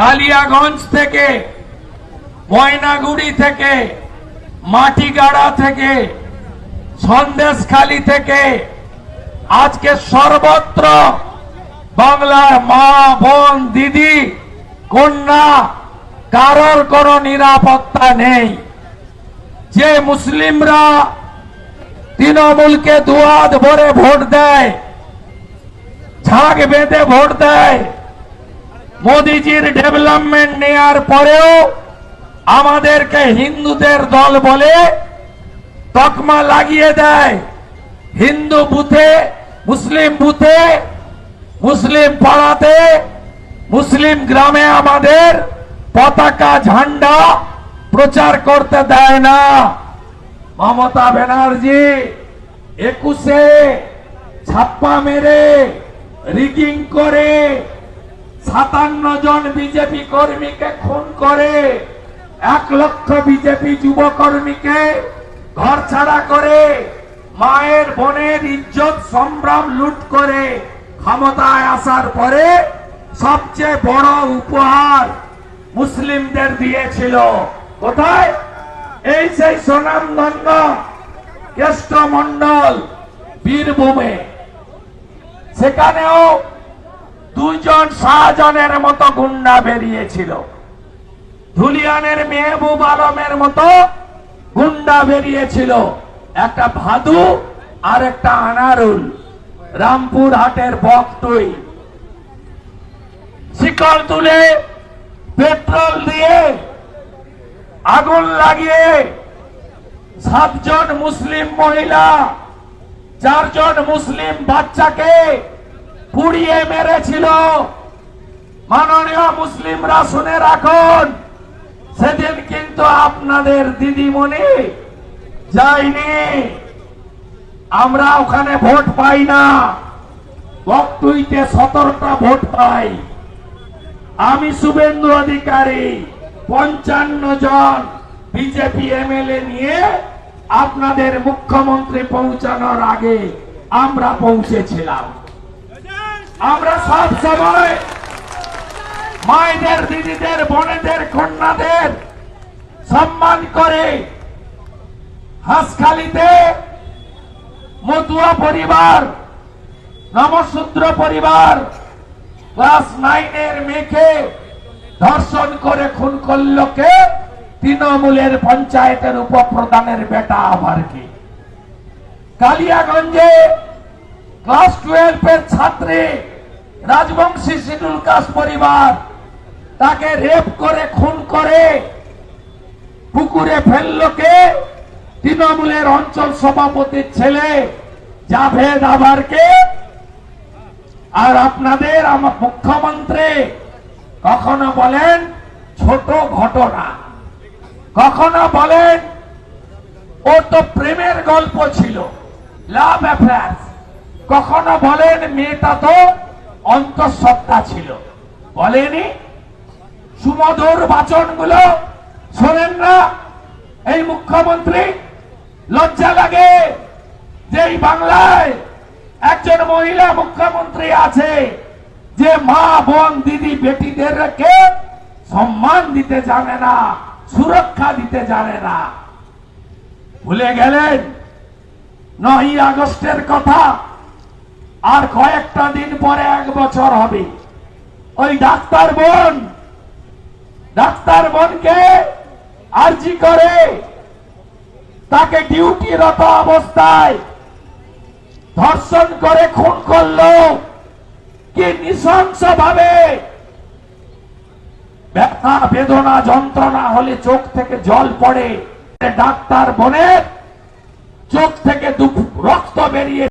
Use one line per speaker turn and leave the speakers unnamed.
কালিয়াগঞ্জ থেকে, ময়নাগুড়ি থেকে, মাটিগাড়া থেকে, সন্দেশখালি থেকে, আজকে সর্বত্র বাংলার মা, বোন, দিদি, কন্যা, কারোর কোনো নিরাপত্তা নেই। যে মুসলিমরা তৃণমূলকে দুয়াদ ভরে ভোট দেয়, ঝাঁক বেঁধে ভোট দেয় মোদিজির ডেভেলপমেন্ট নেয়ার পরেও আমাদেরকে হিন্দুদের দল বলে তকমা লাগিয়ে দেয়। হিন্দু বুথে, মুসলিম বুথে, মুসলিম পাড়াতে, মুসলিম গ্রামে আমাদের পতাকা ঝান্ডা প্রচার করতে দেয় না। মমতা ব্যানার্জি একুশে ছাপ্পা মেরে রিগিং করে সাতান্ন জন বিজেপি কর্মীকে খুন করে, এক লক্ষ বিজেপি যুব কর্মীকে ঘর ছাড়া করে, মায়ের বোনের ইজ্জত সম্ভ্রম লুট করে ক্ষমতায় আসার পরে সবচেয়ে বড় উপহার মুসলিমদের দিয়েছিল। কোথায়? এই সেই সুনামধন্য কেষ্টমন্ডল বীরভূমে। সেখানেও দুইজন শাহজাহানের মতো গুন্ডা বেরিয়েছিল। ধুলিয়ানের মেহবুব আলমের মতো গুন্ডা বেরিয়েছিল। একটা ভাদু আর একটা আনারুল। রামপুর হাটের বক্তই শিকল তুলে পেট্রোল দিয়ে আগুন লাগিয়ে সাতজন মুসলিম মহিলা, চারজন মুসলিম বাচ্চাকে পুড়িয়ে মেরেছিল। মাননীয় মুসলিমরা শুনে রাখুন, সেদিন কিন্তু আপনাদের দিদিমণি যায়নি। আমরা ওখানে ভোট পাই না বকটুইতে সতেরোটা ভোট পাই। আমি শুভেন্দু অধিকারী, পঞ্চান্ন জন বিজেপি এমএলএ নিয়ে আপনাদের মুখ্যমন্ত্রী পৌঁছানোর আগে আমরা পৌঁছেছিলাম। আমরা সব সময় মায়েদের, দিদিদের, বোনেদের, কন্যাদের সম্মান করে হাসখালিতে মতুয়া পরিবার নমসূত্র পরিবার, ক্লাস নাইনের মেয়েকে ধর্ষণ করে খুন করল কে? তৃণমূলের পঞ্চায়েতের উপপ্রধানের বেটা আবার কি কালিয়াগঞ্জে ক্লাস টুয়েলভ এর ছাত্রী রাজবংশী শিডুল কাস্ট পরিবার তাকে রেপ করে, খুন করে, পুকুরে ফেলল কে? তৃণমূলের অঞ্চল সভাপতির ছেলে জাভেদ আবারকে। আর আপনাদের, আমার মুখ্যমন্ত্রী কখনো বলেন ছোট ঘটনা? কখনো বলেন? ও তো প্রেমের গল্প ছিল, লাভ অ্যাফেয়ার কখনো বলেন মেয়েটা তো অন্তঃসত্ত্বা ছিল। বলেনি? সুমধুর বাচনগুলো, শোনেন না? এই মুখ্যমন্ত্রী, লজ্জা লাগে যে বাংলায় একজন মহিলা মুখ্যমন্ত্রী আছে, যে মা, বোন, দিদি, বেটিদেরকে সম্মান দিতে জানে না, সুরক্ষা দিতে জানে না। ভুলে গেলেন? নয় আগস্টের কথা। আর কয়েকটা দিন পরে এক বছর হবে। ওই ডাক্তার বোন, ডাক্তার বোনকে আর্জি করে তাকে ডিউটিরত অবস্থায় ধর্ষণ করে খুন করল। কি নৃশংস ভাবে ব্যথা, বেদনা, যন্ত্রণা হলে চোখ থেকে জল পড়ে। ডাক্তার বোনের চোখ থেকে রক্ত বেরিয়ে